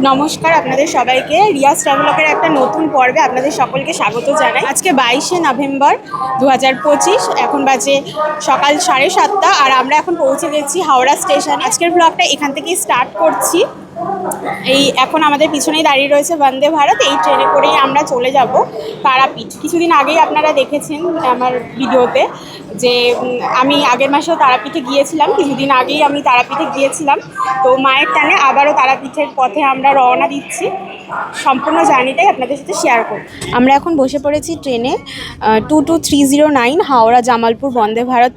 নমস্কার, আপনাদের সবাইকে। রিয়াজ ট্রাভেলকের একটা নতুন পর্বে আপনাদের সকলকে স্বাগত জানাই। আজকে বাইশে নভেম্বর দু হাজার পঁচিশ, এখন বাজে সকাল সাড়ে সাতটা, আর আমরা এখন পৌঁছে গেছি হাওড়া স্টেশন। আজকের ব্লগটা এখান থেকেই স্টার্ট করছি। এই এখন আমাদের পিছনেই দাঁড়িয়ে রয়েছে বন্দে ভারত। এই ট্রেনে করেই আমরা চলে যাব তারাপীঠ কিছুদিন আগেই আপনারা দেখেছেন আমার ভিডিওতে। যে আমি আগের মাসেও তারাপীঠে গিয়েছিলাম, কিছুদিন আগেই আমি তারাপীঠে গিয়েছিলাম। তো মায়ের টানে আবারও তারাপীঠের পথে আমরা রওনা দিচ্ছি। সম্পূর্ণ জার্নিটাই আপনাদের সাথে শেয়ার করব। আমরা এখন বসে পড়েছি ট্রেনে two two three zero nine Howrah Jamalpur Vande Bharat.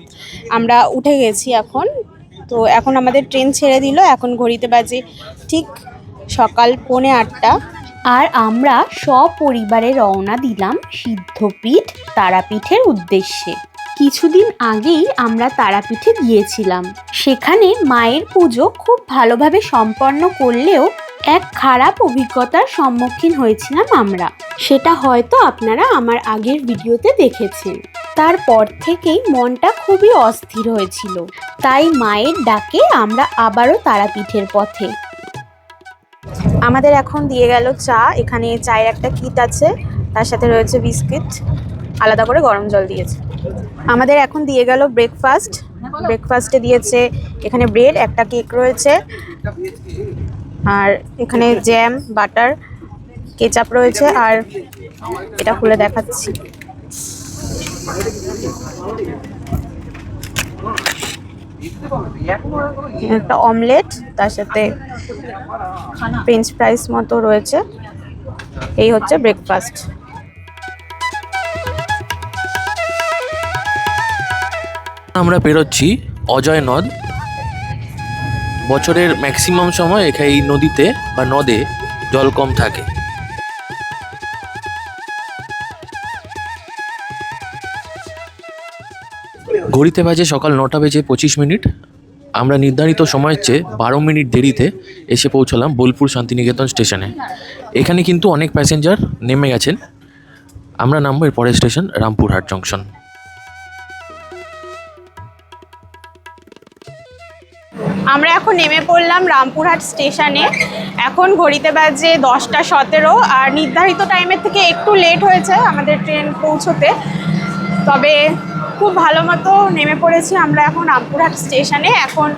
আমরা উঠে গেছি এখন। তো এখন আমাদের ট্রেন ছেড়ে দিল। এখন ঘড়িতে বাজে ঠিক সকাল পৌনে আটটা। আর আমরা সপরিবারে রওনা দিলাম সিদ্ধপীঠ তারাপীঠের উদ্দেশ্যে। কিছুদিন আগেই আমরা তারাপীঠে গিয়েছিলাম। সেখানে মায়ের পুজো খুব ভালোভাবে সম্পন্ন করলেও এক খারাপ অভিজ্ঞতার সম্মুখীন হয়েছিলাম আমরা। সেটা হয়তো আপনারা আমার আগের ভিডিওতে দেখেছেন। তারপর থেকেই মনটা খুবই অস্থির হয়েছিল। তাই মায়ের ডাকে আমরা আবারও তারাপীঠের পথে। আমাদের এখন দিয়ে গেল চা। এখানে চায়ের একটা কিট আছে। তার সাথে রয়েছে বিস্কিট। আলাদা করে গরম জল দিয়েছে। আমাদের এখন দিয়ে গেল ব্রেকফাস্ট ব্রেকফাস্টে দিয়েছে এখানে ব্রেড একটা কেক রয়েছে। আর এখানে জ্যাম বাটার কেচাপ রয়েছে। আর এটা খুলে দেখাচ্ছি। একটা অমলেট তার সাথে ফ্রেঞ্চ ফ্রাইস মতো রয়েছে। এই হচ্ছে ব্রেকফাস্ট আমরা পেরোচ্ছি অজয় নদ। বছরের ম্যাক্সিমাম সময় এখানে এই নদীতে বা নদে জল কম থাকে। ঘড়িতে বাজে সকাল নটা বেজে পঁচিশ মিনিট। আমরা নির্ধারিত সময়ের চেয়ে বারো মিনিট দেরিতে এসে পৌঁছলাম বোলপুর শান্তিনিকেতন স্টেশনে। এখানে কিন্তু অনেক প্যাসেঞ্জার নেমে গেছেন। আমরা নামবো এর পরের স্টেশন রামপুরহাট জংশন আমরা এখন নেমে পড়লাম রামপুরহাট স্টেশনে। এখন ঘড়িতে বাজে দশটা সতেরো আর নির্ধারিত টাইমের থেকে একটু লেট হয়েছে আমাদের ট্রেন পৌঁছোতে। তবে খুব ভালো মতো নেমে পড়েছি আমরা এখন রামপুরহাট স্টেশনে। এখন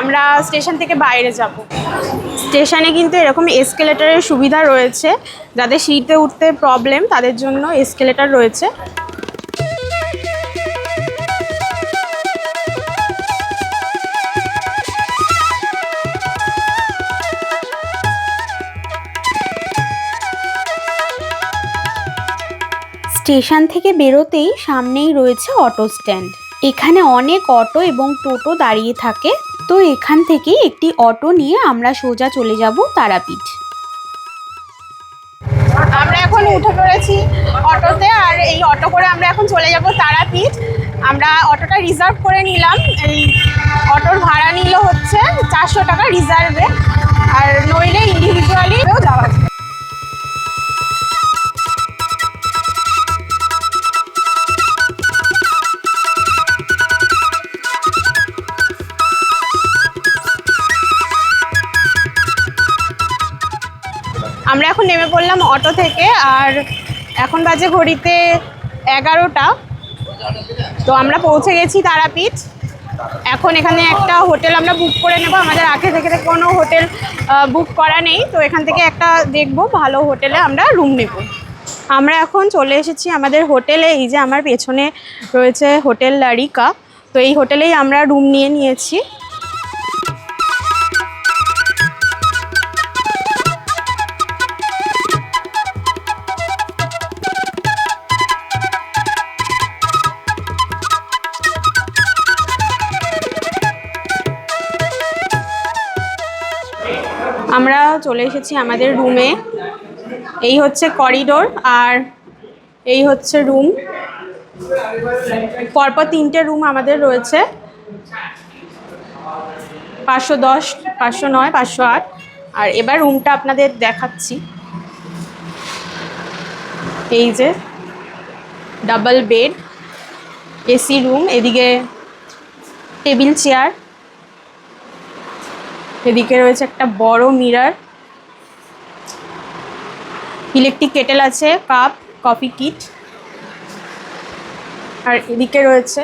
আমরা স্টেশন থেকে বাইরে যাব। স্টেশনে কিন্তু এরকম এসকেলেটারের সুবিধা রয়েছে। যাদের সিটে উঠতে প্রবলেম তাদের জন্য এসকেলেটার রয়েছে। স্টেশন থেকে বেরোতেই সামনেই রয়েছে অটো স্ট্যান্ড। এখানে অনেক অটো এবং টোটো দাঁড়িয়ে থাকে। তো এখান থেকেই একটি অটো নিয়ে আমরা সোজা চলে যাব তারাপীঠ। আমরা এখন উঠে পড়েছি অটোতে আর এই অটো করে আমরা এখন চলে যাব তারাপীঠ। আমরা অটোটা রিজার্ভ করে নিলাম। এই অটোর ভাড়া নিল হচ্ছে চারশো টাকা রিজার্ভে। আর নইলে ইন্ডিভিজুয়ালিও যাওয়া যায় আমরা এখন নেমে পড়লাম অটো থেকে, আর এখন বাজে ঘড়িতে এগারোটা। তো আমরা পৌঁছে গেছি তারাপীঠ। এখন এখানে একটা হোটেল আমরা বুক করে নেব। আমাদের আগে থেকে কোনো হোটেল বুক করা নেই। তো এখান থেকে একটা দেখব ভালো হোটেলে আমরা রুম নেব। আমরা এখন চলে এসেছি আমাদের হোটেলে। এই যে আমার পেছনে রয়েছে হোটেল লারিকা। তো এই হোটেলেই আমরা রুম নিয়ে নিয়েছি। আমরা চলে এসেছি আমাদের রুমে। এই হচ্ছে করিডোর আর এই হচ্ছে রুম। পরপর তিনটে রুম আমাদের রয়েছে। পাঁচশো দশ, পাঁচশো নয়, পাঁচশো আট। আর এবার রুমটা আপনাদের দেখাচ্ছি। এই যে ডাবল বেড, এসি রুম, এদিকে টেবিল, চেয়ার। এদিকে রয়েছে একটা বড় মিরার। ইলেকট্রিক কেটেল আছে, কাপ, কফি কিট। আর এদিকে রয়েছে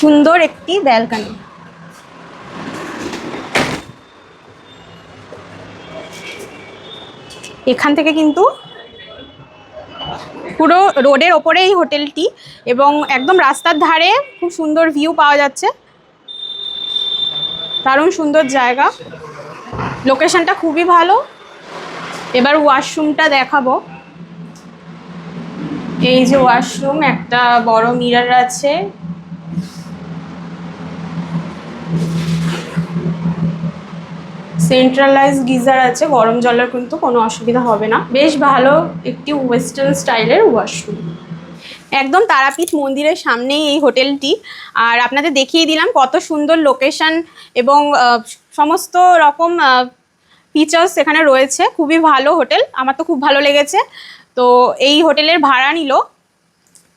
সুন্দর একটি ব্যালকানি। এখান থেকে কিন্তু পুরো রোডের ওপরে এই হোটেলটি এবং একদম রাস্তার ধারে খুব সুন্দর ভিউ পাওয়া যাচ্ছে। দারুণ সুন্দর জায়গা। লোকেশনটা খুবই ভালো। এবার ওয়াশরুমটা দেখাবো। এই যে ওয়াশরুম একটা বড় মিরার আছে। সেন্ট্রালাইজ গিজার আছে, গরম জলের কিন্তু কোনো অসুবিধা হবে না। বেশ ভালো একটি ওয়েস্টার্ন স্টাইলের ওয়াশরুম একদম তারাপীঠ মন্দিরের সামনেই এই হোটেলটি। আর আপনাদের দেখিয়ে দিলাম কত সুন্দর লোকেশন এবং সমস্ত রকম ফিচার্স এখানে রয়েছে। খুবই ভালো হোটেল, আমার তো খুব ভালো লেগেছে। তো এই হোটেলের ভাড়া নিল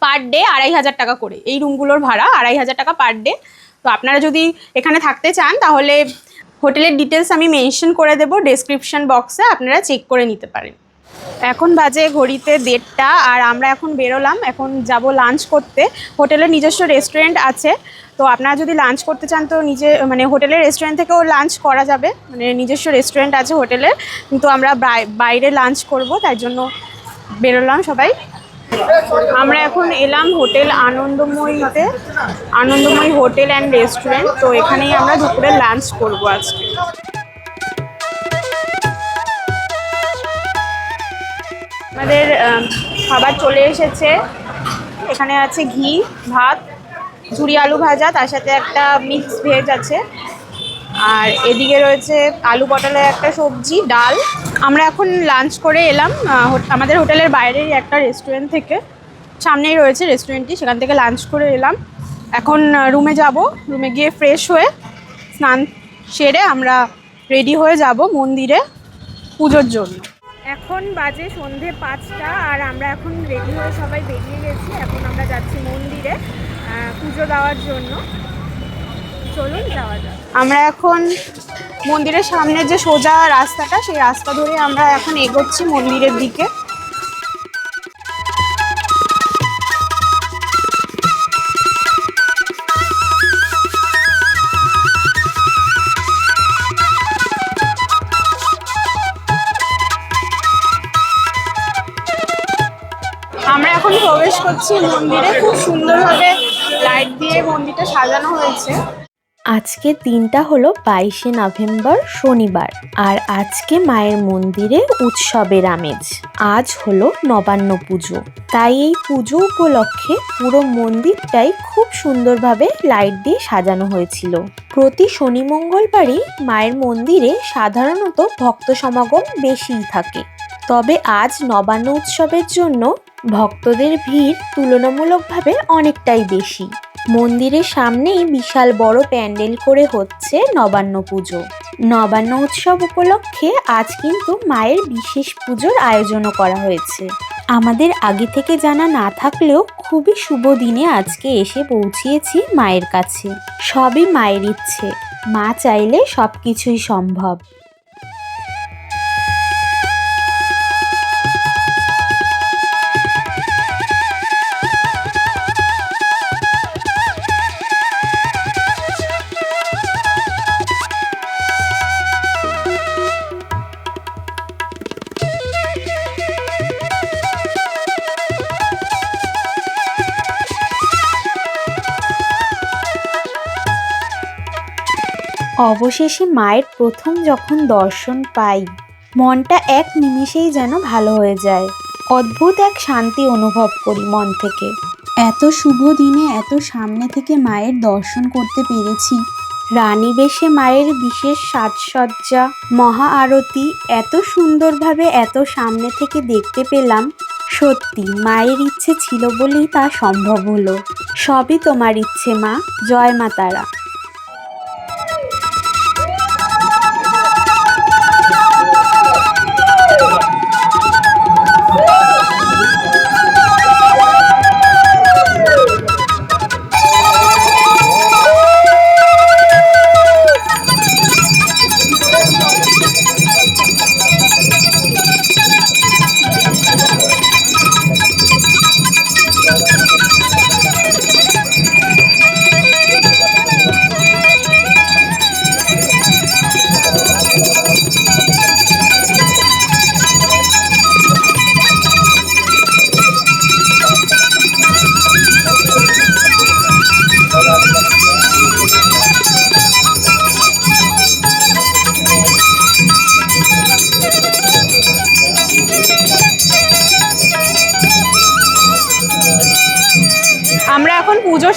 পার ডে আড়াই হাজার টাকা করে। এই রুমগুলোর ভাড়া আড়াই হাজার টাকা পার ডে তো আপনারা যদি এখানে থাকতে চান, তাহলে হোটেলের ডিটেলস আমি মেনশন করে দেবো। ডেসক্রিপশন বক্সে আপনারা চেক করে নিতে পারেন। এখন বাজে ঘড়িতে দেড়টা আর আমরা এখন বেরোলাম, এখন যাব লাঞ্চ করতে। হোটেলের নিজস্ব রেস্টুরেন্ট আছে, তো আপনারা যদি লাঞ্চ করতে চান তো নিজে মানে হোটেলের রেস্টুরেন্ট থেকেও লাঞ্চ করা যাবে মানে নিজস্ব রেস্টুরেন্ট আছে হোটেলের কিন্তু আমরা বাই- বাইরে লাঞ্চ করব, তাই জন্য বেরোলাম সবাই। আমরা এখন এলাম হোটেল আনন্দময়ীতে, আনন্দময়ী হোটেল অ্যান্ড রেস্টুরেন্ট তো এখানেই আমরা দুপুরে লাঞ্চ করব আজকে। আমাদের খাবার চলে এসেছে। এখানে আছে ঘি, ভাত, ঝুরি আলু ভাজা, তার সাথে একটা মিক্স ভেজ আছে। আর এদিকে রয়েছে আলু পটলের একটা সবজি, ডাল। আমরা এখন লাঞ্চ করে এলাম আমাদের হোটেলের বাইরেই একটা রেস্টুরেন্ট থেকে। সামনেই রয়েছে রেস্টুরেন্টটি সেখান থেকে লাঞ্চ করে এলাম। এখন রুমে যাব রুমে গিয়ে ফ্রেশ হয়ে স্নান সেরে আমরা রেডি হয়ে যাব মন্দিরে পুজোর জন্য। এখন বাজে সন্ধে পাঁচটা আর আমরা এখন রেডি হয়ে সবাই বেরিয়ে গেছি। এখন আমরা যাচ্ছি মন্দিরে পুজো দেওয়ার জন্য। চলুন যাওয়া যাক। আমরা এখন মন্দিরের সামনে যে সোজা রাস্তাটা, সেই রাস্তা ধরে আমরা এখন এগোচ্ছি মন্দিরের দিকে। আমরা এখন প্রবেশ করছি মন্দিরে। খুব সুন্দরভাবে লাইট দিয়ে মন্দিরটা সাজানো হয়েছে। আজকের দিনটা হলো বাইশে নভেম্বর শনিবার, আর আজকে মায়ের মন্দিরে উৎসবের আমেজ। আজ হলো নবান্ন পুজো। তাই এই পুজো উপলক্ষে পুরো মন্দিরটাই খুব সুন্দরভাবে লাইট দিয়ে সাজানো হয়েছিল। প্রতি শনি মঙ্গলবারই মায়ের মন্দিরে সাধারণত ভক্ত সমাগম বেশিই থাকে। তবে আজ নবান্ন উৎসবের জন্য ভক্তদের ভিড় তুলনামূলকভাবে অনেকটাই বেশি। মন্দিরের সামনেই বিশাল বড় প্যান্ডেল করে হচ্ছে নবান্ন পুজো। নবান্ন উৎসব উপলক্ষে আজ কিন্তু মায়ের বিশেষ পুজোর আয়োজনও করা হয়েছে। আমাদের আগে থেকে জানা না থাকলেও খুবই শুভ দিনে আজকে এসে পৌঁছিয়েছি মায়ের কাছে। সবই মায়ের ইচ্ছে। মা চাইলে সব কিছুই সম্ভব। অবশেষে মায়ের প্রথম যখন দর্শন পাই, মনটা এক নিমেষেই যেন ভালো হয়ে যায়। অদ্ভুত এক শান্তি অনুভব করি মন থেকে। এত শুভ দিনে এত সামনে থেকে মায়ের দর্শন করতে পেরেছি। রানী বেশে মায়ের বিশেষ সাজসজ্জা, মহা আরতি, এত সুন্দরভাবে এত সামনে থেকে দেখতে পেলাম। সত্যি, মায়ের ইচ্ছে ছিল বলেই তা সম্ভব হলো। সবই তোমার ইচ্ছে মা, জয় মা তারা।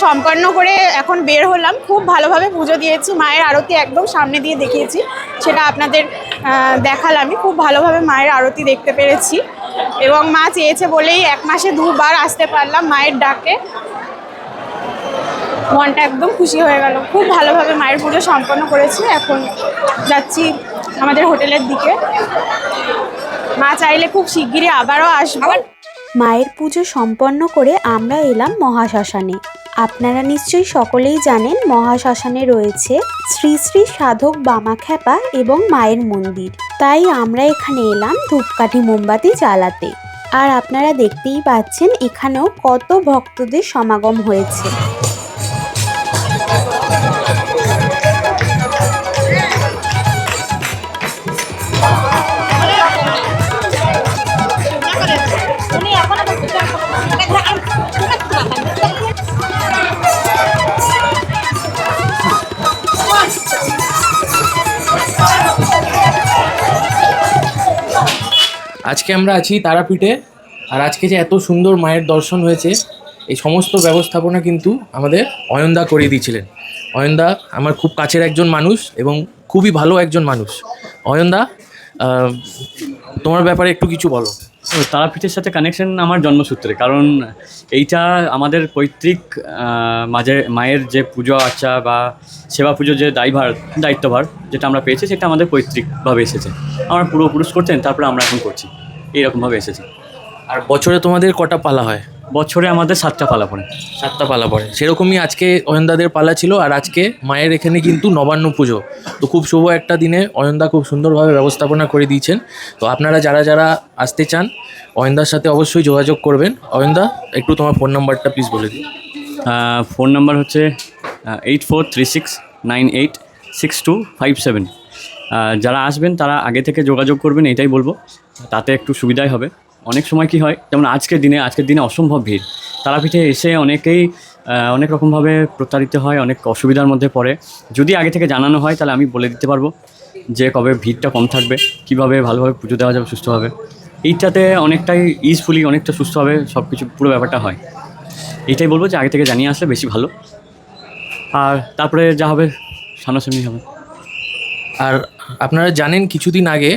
সম্পন্ন করে এখন বের হলাম। খুব ভালোভাবে পুজো দিয়েছি। মায়ের আরতি একদম সামনে দিয়ে দেখিয়েছি। সেটা আপনাদের আহ, দেখালামই খুব ভালোভাবে মায়ের আরতি দেখতে পেরেছি। এবং মা চেয়েছে বলেই এক মাসে দুবার আসতে পারলাম মায়ের ডাকে। মনটা একদম খুশি হয়ে গেল। খুব ভালোভাবে মায়ের পুজো সম্পন্ন করেছি। এখন যাচ্ছি আমাদের হোটেলের দিকে। মা চাইলে খুব শিগগিরই আবারও আসব। মায়ের পুজো সম্পন্ন করে আমরা এলাম মহাশ্মশানে। আপনারা নিশ্চয়ই সকলেই জানেন মহাশ্মশানে রয়েছে শ্রী শ্রী সাধক বামাখ্যাপা এবং মায়ের মন্দির। তাই আমরা এখানে এলাম ধূপকাঠি মোমবাতি জ্বালাতে। আর আপনারা দেখতেই পাচ্ছেন এখানেও কত ভক্তদের সমাগম হয়েছে। আজকে আমরা আছি তারাপীঠে, আর আজকে যে এত সুন্দর মায়ের দর্শন হয়েছে, এই সমস্ত ব্যবস্থাপনা কিন্তু আমাদের অয়ন্দা করিয়ে দিয়েছিলেন। অয়ন্দা আমার খুব কাছের একজন মানুষ এবং খুবই ভালো একজন মানুষ। অয়নদা তোমার ব্যাপারে একটু কিছু বলো। তারাপীঠের সাথে কানেকশন আমার জন্মসূত্রে কারণ এইটা আমাদের পৈতৃক মাঝে মায়ের যে পুজো আর্চা বা সেবা পুজোর যে দায়ভার দায়িত্বভার যেটা আমরা পেয়েছি সেটা আমাদের পৈতৃকভাবে এসেছে। আমার পূর্বপুরুষ করতেন তারপরে আমরা এখন করছি। এইরকমভাবে এসেছে। আর বছরে তোমাদের কটা পালা হয়? বছরে আমাদের সাতটা পালা পড়ে। সাতটা পালা পড়ে। সেরকমই আজকে অয়নদাদের পালা ছিল আর আজকে মায়ের এখানে কিন্তু নবান্ন পুজো। তো খুব শুভ একটা দিনে অয়নদা খুব সুন্দরভাবে ব্যবস্থাপনা করে দিয়েছেন। তো আপনারা যারা যারা আসতে চান অয়নদার সাথে অবশ্যই যোগাযোগ করবেন। অয়নদা একটু তোমার ফোন নাম্বারটা প্লিজ বলে দিন ফোন নাম্বার হচ্ছে eight four three six nine eight six two five seven যারা আসবেন তারা আগে থেকে যোগাযোগ করবেন এটাই বলব। তাতে একটু সুবিধাই হবে। অনেক সময় কি হয়, যেমন আজকের দিনে আজকের দিনে অসম্ভব ভিড়। তারাপীঠে এসে অনেকেই অনেক রকমভাবে প্রতারিত হয়, অনেক অসুবিধার মধ্যে পড়ে। যদি আগে থেকে জানানো হয়, তাহলে আমি বলে দিতে পারব যে কবে ভিড়টা কম থাকবে, কীভাবে ভালোভাবে পুজো দেওয়া যাবে, সুস্থভাবে। এইটাতে অনেকটাই ইজফুলি অনেকটা সুস্থভাবে সব কিছু পুরো ব্যাপারটা হয়। এটাই বলব যে আগে থেকে জানিয়ে আসলে বেশি ভালো। আর তারপরে যা হবে, সামনাসামনি হবে। আর আপনারা জানেন, কিছুদিন আগে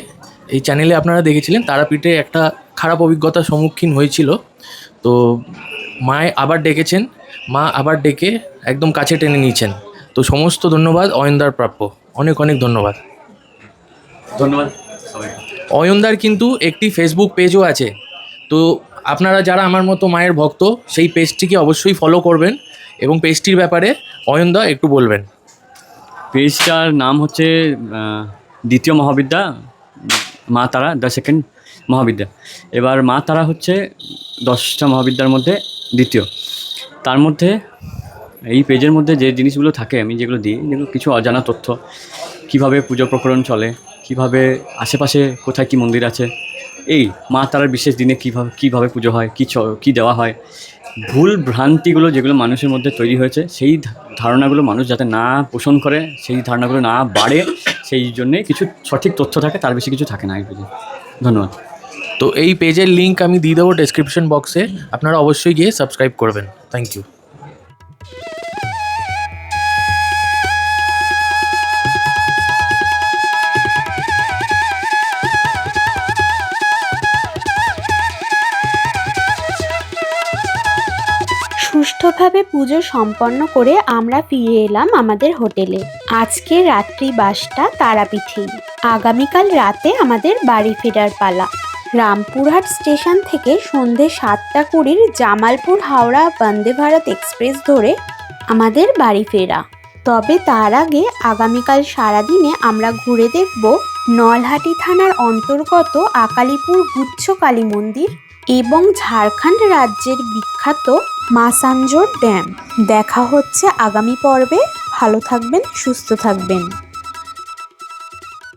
এই চ্যানেলে আপনারা দেখেছিলেন, তারাপীঠে একটা খারাপ অভিজ্ঞতার সম্মুখীন হয়েছিল। তো মায় আবার ডেকেছেন মা আবার ডেকে একদম কাছে টেনে নিয়েছেন। তো সমস্ত ধন্যবাদ অয়নদার প্রাপ্য। অনেক অনেক ধন্যবাদ। ধন্যবাদ অয়নদার কিন্তু একটি ফেসবুক পেজও আছে। তো আপনারা যারা আমার মতো মায়ের ভক্ত সেই পেজটিকে অবশ্যই ফলো করবেন এবং পেজটির ব্যাপারে অয়নদা একটু বলবেন। পেজটার নাম হচ্ছে দ্বিতীয় মহাবিদ্যা মা তারা দ্য সেকেন্ড মহাবিদ্যা। এবার মা তারা হচ্ছে দশটা মহাবিদ্যার মধ্যে দ্বিতীয়। তার মধ্যে, এই পেজের মধ্যে যে জিনিসগুলো থাকে, আমি যেগুলো দিই, যেগুলো কিছু অজানা তথ্য, কীভাবে পুজো প্রকরণ চলে, কীভাবে আশেপাশে কোথায় কি মন্দির আছে এই মা তারার বিশেষ দিনে কীভাবে কীভাবে পুজো হয়, কী কী দেওয়া হয়, ভুল ভ্রান্তিগুলো যেগুলো মানুষের মধ্যে তৈরি হয়েছে, সেই ধারণাগুলো মানুষ যাতে না পোষণ করে, সেই ধারণাগুলো না বাড়ে, সেই জন্যে কিছু সঠিক তথ্য থাকে, তার বেশি কিছু থাকে না এই পেজে। ধন্যবাদ। তো এই পেজের লিঙ্ক আমি দিয়ে দেবো ডেসক্রিপশন বক্সে আপনারা অবশ্যই গিয়ে সাবস্ক্রাইব করবেন। থ্যাংক ইউ সুষ্ঠুভাবে পুজো সম্পন্ন করে আমরা ফিরে এলাম আমাদের হোটেলে। আজকে রাত্রি বাসটা তারাপীঠেই। আগামীকাল রাতে আমাদের বাড়ি ফেরার পালা। রামপুরহাট স্টেশন থেকে সন্ধে সাতটা কুড়ির জামালপুর হাওড়া বন্দে ভারত এক্সপ্রেস ধরে আমাদের বাড়ি ফেরা। তবে তার আগে আগামীকাল সারাদিনে আমরা ঘুরে দেখব নলহাটি থানার অন্তর্গত আকালিপুর গুচ্ছ কালী মন্দির এবং ঝাড়খণ্ড রাজ্যের বিখ্যাত মাসাঞ্জোর ড্যাম। দেখা হচ্ছে আগামী পর্বে। ভালো থাকবেন সুস্থ থাকবেন।